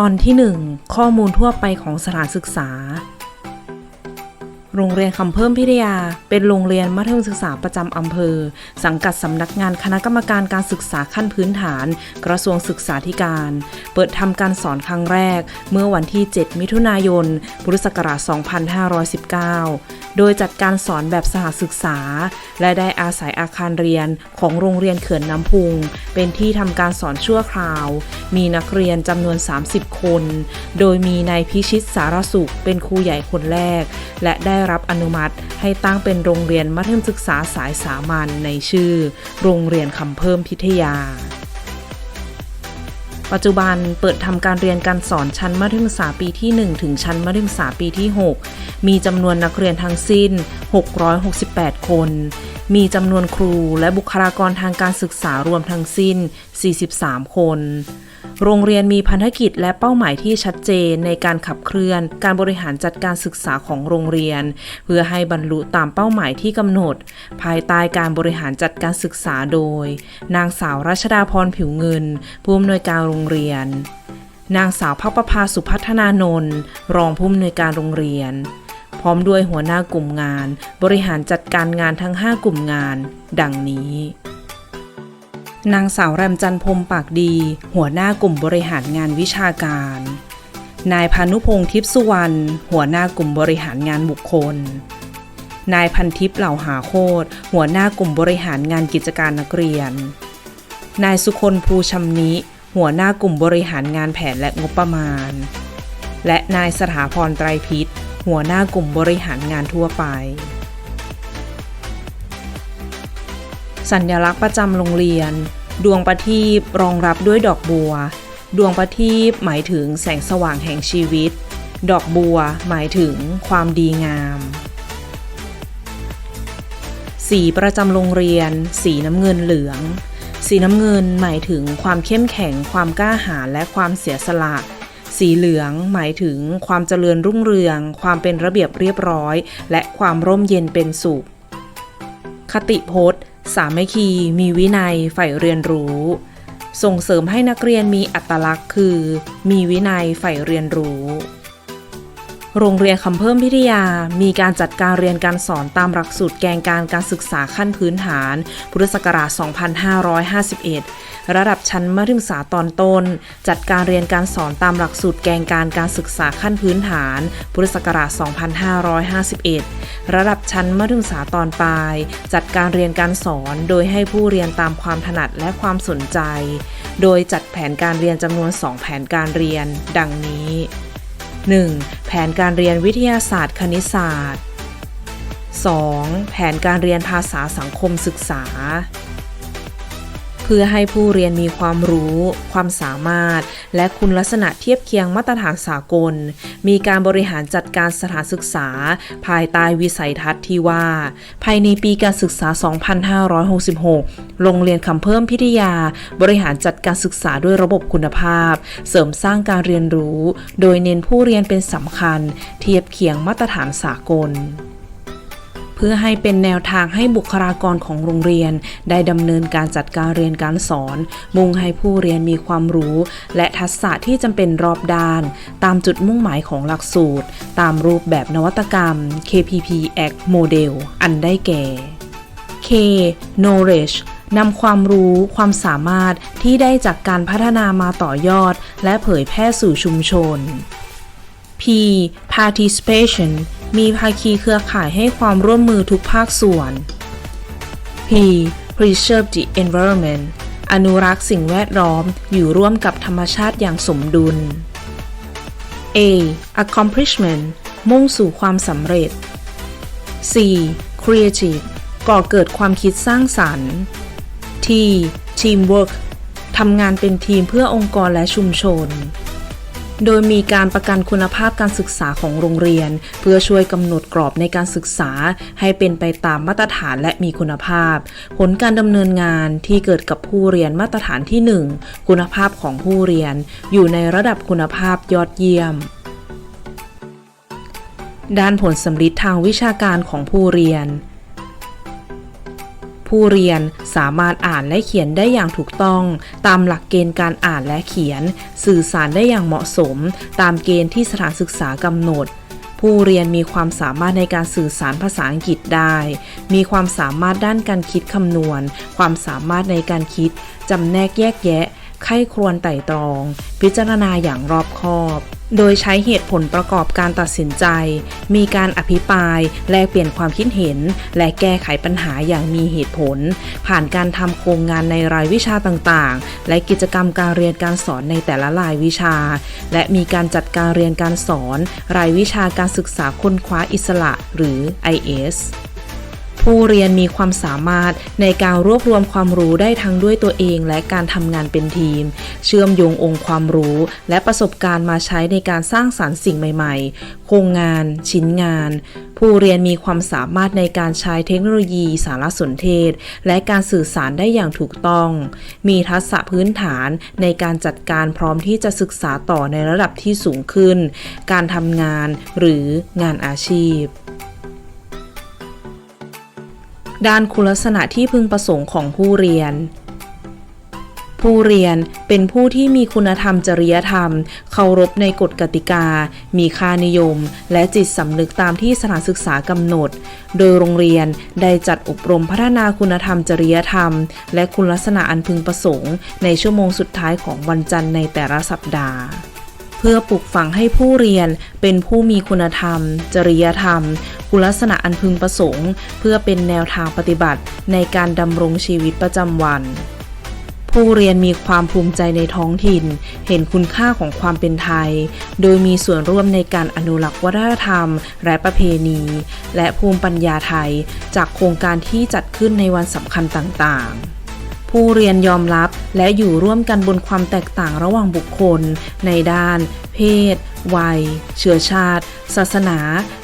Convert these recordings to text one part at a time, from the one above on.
ตอนที่ 1 ข้อมูลทั่วไปของสถานศึกษา โรงเรียนคำเพิ่มพิทยา เป็นโรงเรียนมัธยมศึกษาประจำอำเภอ สังกัดสำนักงานคณะกรรมการการศึกษาขั้นพื้นฐาน กระทรวงศึกษาธิการ เปิดทำการสอนครั้งแรก เมื่อวันที่ 7 มิถุนายน พุทธศักราช 2519 โดยจัดการสอนแบบสหศึกษา และได้อาศัยอาคารเรียนของโรงเรียนเขื่อนน้ำพุง เป็นที่ทำการสอนชั่วคราว มีนักเรียนจำนวน 30 คน โดยมีนายพิชิตสารสุขเป็นครูใหญ่คนแรก และได้รับอนุมัติ ให้ตั้งเป็นโรงเรียนมัธยมศึกษาสายสามัญในชื่อ โรงเรียนคำเพิ่มพิทยา ปัจจุบันเปิดทำการเรียนการสอนชั้นมัธยมศึกษาปีที่ 1 ถึงชั้นมัธยมศึกษาปีที่ 6 มีจำนวนนักเรียนทั้งสิ้น 668 คน มีจำนวนครูและบุคลากรทางการศึกษารวมทั้งสิ้น 43 คน โรงเรียนมีพันธกิจและเป้าหมายที่ชัดเจนในการขับเคลื่อน การบริหารจัดการศึกษาของโรงเรียน เพื่อให้บรรลุตามเป้าหมายที่กำหนด ภายใต้การบริหารจัดการศึกษาโดย นางสาวรัชดาพรผิวเงิน ผู้อำนวยการโรงเรียน นางสาวพัพประภาสุพัฒนานนท์รองผู้อำนวยการโรงเรียน พร้อมด้วยหัวหน้ากลุ่มงาน บริหารจัดการงานทั้ง 5 กลุ่มงาน ดังนี้ นางสาวแรมจันพรมปากดี หัวหน้ากลุ่มบริหารงานวิชาการ นายพานุพงษ์ทิพสุวรรณ หัวหน้ากลุ่มบริหารงานบุคคล นายพันทิพย์เหล่าหาโคตรหัวหน้ากลุ่มบริหารงานกิจการนักเรียน นายสุคนภูชำนิ หัวหน้ากลุ่มบริหารงานแผนและงบประมาณ และนายสถาพรไตรพิษหัวหน้ากลุ่มบริหารงานทั่วไป สัญลักษณ์ประจำโรงเรียน ดวงประทีปรองรับด้วยดอกบัว ดวงประทีปหมายถึงแสงสว่างแห่งชีวิต ดอกบัวหมายถึงความดีงาม สีประจำโรงเรียน สีน้ำเงินเหลือง สีน้ำเงินหมายถึงความเข้มแข็ง ความกล้าหาญและความเสียสละ สีเหลืองหมายถึงความเจริญรุ่งเรือง ความเป็นระเบียบเรียบร้อย และความร่มเย็นเป็นสุขคติพจน์ สามัคคีมีวินัยใฝ่เรียนรู้ ส่งเสริมให้นักเรียนมีอัตลักษณ์คือ มีวินัยใฝ่เรียนรู้ โรงเรียนคำเพิ่มพิทยา มีการจัดการเรียนการสอนตามหลักสูตรแกนการการศึกษาขั้นพื้นฐาน พุทธศักราช 2551 ระดับชั้นมัธยมศึกษาตอนต้น จัดการเรียนการสอนตามหลักสูตรแกนการการศึกษาขั้นพื้นฐาน พุทธศักราช 2551 ระดับชั้นมัธยมศึกษาตอนปลาย จัดการเรียนการสอนโดยให้ผู้เรียนตามความถนัดและความสนใจ โดยจัดแผนการเรียนจำนวน 2 แผนการเรียน ดังนี้ 1. แผนการเรียนวิทยาศาสตร์คณิตศาสตร์ 2. แผนการเรียนภาษาสังคมศึกษา เพื่อให้ผู้เรียนมีความรู้ ความสามารถ และคุณลักษณะเทียบเคียงมาตรฐานสากล มีการบริหารจัดการสถานศึกษา ภายใต้วิสัยทัศน์ที่ว่า ภายในปีการศึกษา 2566 โรงเรียนคำเพิ่มพิทยา บริหารจัดการศึกษาด้วยระบบคุณภาพ เสริมสร้างการเรียนรู้ โดยเน้นผู้เรียนเป็นสำคัญ เทียบเคียงมาตรฐานสากล เพื่อให้เป็นแนวทางให้บุคลากรของโรงเรียน ได้ดำเนินการจัดการเรียนการสอน มุ่งให้ผู้เรียนมีความรู้ และทักษะที่จำเป็นรอบด้าน ตามจุดมุ่งหมายของหลักสูตร ตามรูปแบบนวัตกรรม KPP Act Model อันได้แก่ K knowledge นำความรู้ความสามารถที่ได้จากการพัฒนามาต่อยอด และเผยแพร่สู่ชุมชน P participation มีภาคีเครือข่ายให้ความร่วมมือทุกภาคส่วน P preserve the environment อนุรักษ์สิ่งแวดล้อมอยู่ร่วมกับธรรมชาติอย่างสมดุล A accomplishment มุ่งสู่ความสำเร็จ C creative ก่อเกิดความคิดสร้างสรรค์ T teamwork ทำงานเป็นทีมเพื่อองค์กรและชุมชน โดยมีการประกันคุณภาพการศึกษาของโรงเรียน เพื่อช่วยกำหนดกรอบในการศึกษา ให้เป็นไปตามมาตรฐานและมีคุณภาพ ผลการดำเนินงานที่เกิดกับผู้เรียนมาตรฐานที่ 1 คุณภาพของผู้เรียน อยู่ในระดับคุณภาพยอดเยี่ยมด้านผลสำลิดทางวิชาการของผู้เรียน ผู้เรียนสามารถอ่านและเขียนได้อย่างถูกต้อง ตามหลักเกณฑ์การอ่านและเขียน สื่อสารได้อย่างเหมาะสม ตามเกณฑ์ที่สถานศึกษากำหนดผู้เรียนมีความสามารถในการสื่อสารภาษาอังกฤษได้ มีความสามารถด้านการคิดคำนวณ ความสามารถในการคิด จำแนกแยกแยะ ไข้ครวญไต่ตรอง พิจารณาอย่างรอบคอบ โดยใช้เหตุผลประกอบการตัดสินใจ มีการอภิปราย แลกเปลี่ยนความคิดเห็น และแก้ไขปัญหาอย่างมีเหตุผล ผ่านการทำโครงงานในรายวิชาต่างๆ และกิจกรรมการเรียนการสอนในแต่ละรายวิชา และมีการจัดการเรียนการสอน รายวิชาการศึกษาค้นคว้าอิสระหรือ IS ผู้เรียนมีความสามารถในการรวบรวมความรู้ได้ทั้งด้วยตัวเองและการทำงานเป็นทีม เชื่อมโยงองค์ความรู้ และประสบการณ์มาใช้ในการสร้างสารรค์สิ่งใหม่ ๆ โครงงาน ชิ้นงาน ผู้เรียนมีความสามารถในการใช้เทคโนโลยีสารสนเทศ และการสื่อสารได้อย่างถูกต้อง มีทักษะพื้นฐานในการจัดการพร้อมที่จะศึกษาต่อในระดับที่สูงขึ้น การทำงานหรืองานอาชีพ ด้านคุณลักษณะที่พึงประสงค์ของผู้เรียน ผู้เรียนเป็นผู้ที่มีคุณธรรมจริยธรรม เคารพในกฎกติกา มีค่านิยม และจิตสำนึกตามที่สถานศึกษากำหนด โดยโรงเรียนได้จัดอบรมพัฒนาคุณธรรมจริยธรรม และคุณลักษณะอันพึงประสงค์ ในชั่วโมงสุดท้ายของวันจันทร์ในแต่ละสัปดาห์เพื่อปลูกฝังให้ผู้เรียนเป็นผู้มีคุณธรรม จริยธรรม คุณลักษณะอันพึงประสงค์ เพื่อเป็นแนวทางปฏิบัติในการดำรงชีวิตประจำวัน ผู้เรียนมีความภูมิใจในท้องถิ่น เห็นคุณค่าของความเป็นไทย โดยมีส่วนร่วมในการอนุรักษ์วัฒนธรรม และประเพณี และภูมิปัญญาไทย จากโครงการที่จัดขึ้นในวันสำคัญต่างๆ ผู้เรียนยอมรับและอยู่ร่วมกันบนความแตกต่างระหว่างบุคคล ในด้าน เพศ วัย เชื้อชาติ ศาสนา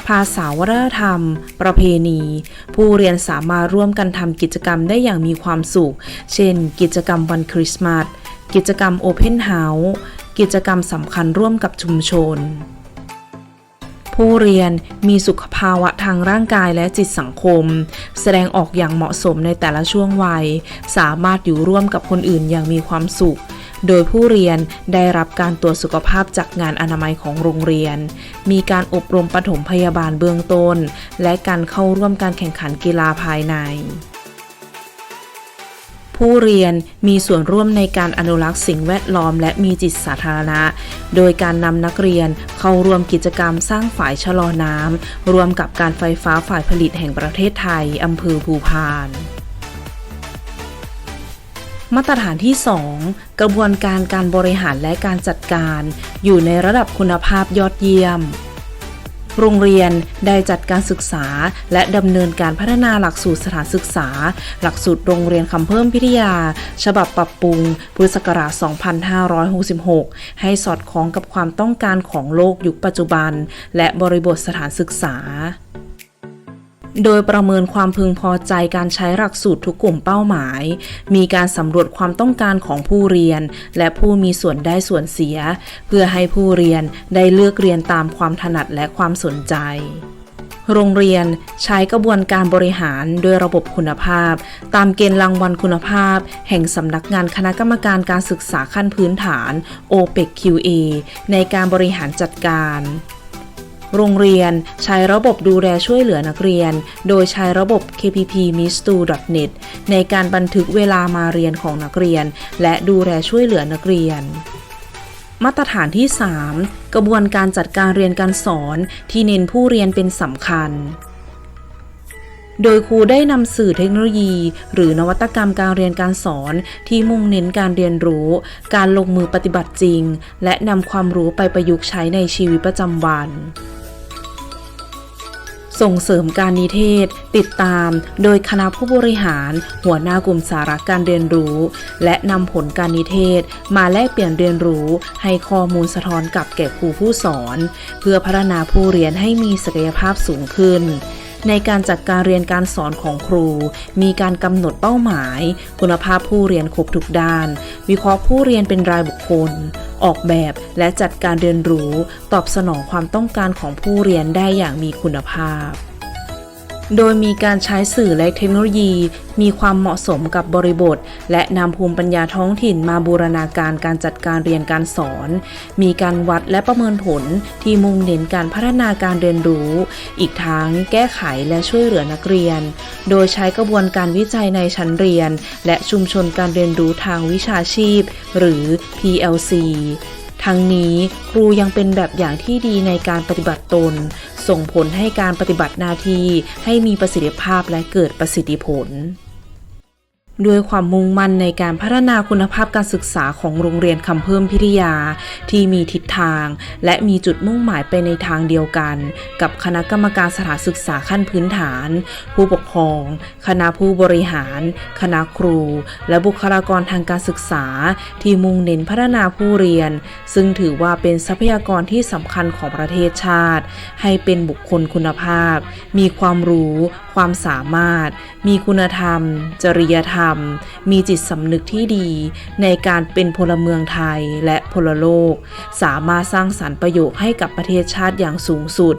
ภาษาวัฒนธรรม ประเพณี ผู้เรียนสามารถร่วมกันทำกิจกรรมได้อย่างมีความสุข เช่น กิจกรรมวันคริสต์มาส กิจกรรมโอเพนเฮาส์ กิจกรรมสำคัญร่วมกับชุมชน ผู้เรียนมีสุขภาวะทางร่างกายและจิตสังคม แสดงออกอย่างเหมาะสมในแต่ละช่วงวัย สามารถอยู่ร่วมกับคนอื่นอย่างมีความสุข โดยผู้เรียนได้รับการตรวจสุขภาพจากงานอนามัยของโรงเรียน มีการอบรมปฐมพยาบาลเบื้องต้น และการเข้าร่วมการแข่งขันกีฬาภายใน ผู้เรียนมีส่วนร่วมในการอนุรักษ์สิ่งแวดล้อมและมีจิตสาธารณะ โดยการนำนักเรียนเข้าร่วมกิจกรรมสร้างฝ่ายชะลอน้ำรวมกับการไฟฟ้าฝ่ายผลิตแห่งประเทศไทยอำเภอภูพานมาตรฐานที่ 2 กระบวนการการบริหารและการจัดการ อยู่ในระดับคุณภาพยอดเยี่ยม โรงเรียนได้จัดการศึกษา และดำเนินการพัฒนาหลักสูตรสถานศึกษา หลักสูตรโรงเรียนคำเพิ่มพิทยา ฉบับปรับปรุง พุทธศักราช 2566 ให้สอดคล้องกับความต้องการของโลกยุคปัจจุบัน และบริบทสถานศึกษา โดยประเมินความพึงพอใจการใช้หลักสูตรทุกกลุ่มเป้าหมาย มีการสำรวจความต้องการของผู้เรียน และผู้มีส่วนได้ส่วนเสีย เพื่อให้ผู้เรียนได้เลือกเรียนตามความถนัดและความสนใจโรงเรียนใช้กระบวนการบริหารโดยระบบคุณภาพ ตามเกณฑ์รางวัลคุณภาพ แห่งสำนักงานคณะกรรมการการศึกษาขั้นพื้นฐาน OPEC QA ในการบริหารจัดการ โรงเรียนใช้ระบบดูแลช่วยเหลือนักเรียน โดยใช้ระบบ KPP Mistu.net ในการบันทึกเวลามาเรียนของนักเรียน และดูแลช่วยเหลือนักเรียนมาตรฐานที่ 3 กระบวนการจัดการเรียนการสอนที่เน้นผู้เรียนเป็นสำคัญ โดยครูได้นำสื่อเทคโนโลยี หรือนวัตกรรมการเรียนการสอนที่มุ่งเน้นการเรียนรู้ การลงมือปฏิบัติจริง และนำความรู้ไปประยุกต์ใช้ในชีวิตประจำวัน ส่งเสริมการนิเทศ ติดตาม โดยคณะผู้บริหาร หัวหน้ากลุ่มสาระการเรียนรู้ และนำผลการนิเทศ มาแลกเปลี่ยนเรียนรู้ ให้ข้อมูลสะท้อนกลับแก่ครูผู้สอน เพื่อพัฒนาผู้เรียนให้มีศักยภาพสูงขึ้นในการจัดการเรียนการสอนของครู มีการกำหนดเป้าหมาย คุณภาพผู้เรียนครบทุกด้าน วิเคราะห์ผู้เรียนเป็นรายบุคคล ออกแบบและจัดการเรียนรู้ ตอบสนองความต้องการของผู้เรียนได้อย่างมีคุณภาพ โดยมีการใช้สื่อและเทคโนโลยี มีความเหมาะสมกับบริบท และนำภูมิปัญญาท้องถิ่นมาบูรณาการการจัดการเรียนการสอน มีการวัดและประเมินผลที่มุ่งเน้นการพัฒนาการเรียนรู้ อีกทั้งแก้ไขและช่วยเหลือนักเรียน โดยใช้กระบวนการวิจัยในชั้นเรียน และชุมชนการเรียนรู้ทางวิชาชีพ หรือ PLC ทั้งนี้ครูยังเป็นแบบอย่างที่ดีในการปฏิบัติตน ส่งผลให้การปฏิบัติหน้าที่ให้มีประสิทธิภาพและเกิดประสิทธิผล ด้วยความมุ่งมั่นในการพัฒนาคุณภาพการศึกษาของโรงเรียนคำเพิ่มพิทยา ที่มีทิศทาง และมีจุดมุ่งหมายไปในทางเดียวกัน กับคณะกรรมการสถานศึกษาขั้นพื้นฐาน ผู้ปกครอง คณะผู้บริหาร คณะครู และบุคลากรทางการศึกษา ที่มุ่งเน้นพัฒนาผู้เรียน ซึ่งถือว่าเป็นทรัพยากรที่สำคัญของประเทศชาติ ให้เป็นบุคคลคุณภาพ มีความรู้ ความสามารถ มีคุณธรรม จริยธรรม มีจิตสำนึกที่ดี ในการเป็นพลเมืองไทยและพลโลก สามารถสร้างสรรค์ประโยชน์ให้กับประเทศชาติอย่างสูงสุด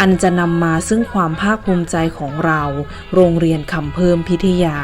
อันจะนำมาซึ่งความภาคภูมิใจของเรา โรงเรียนคำเพิ่มพิทยา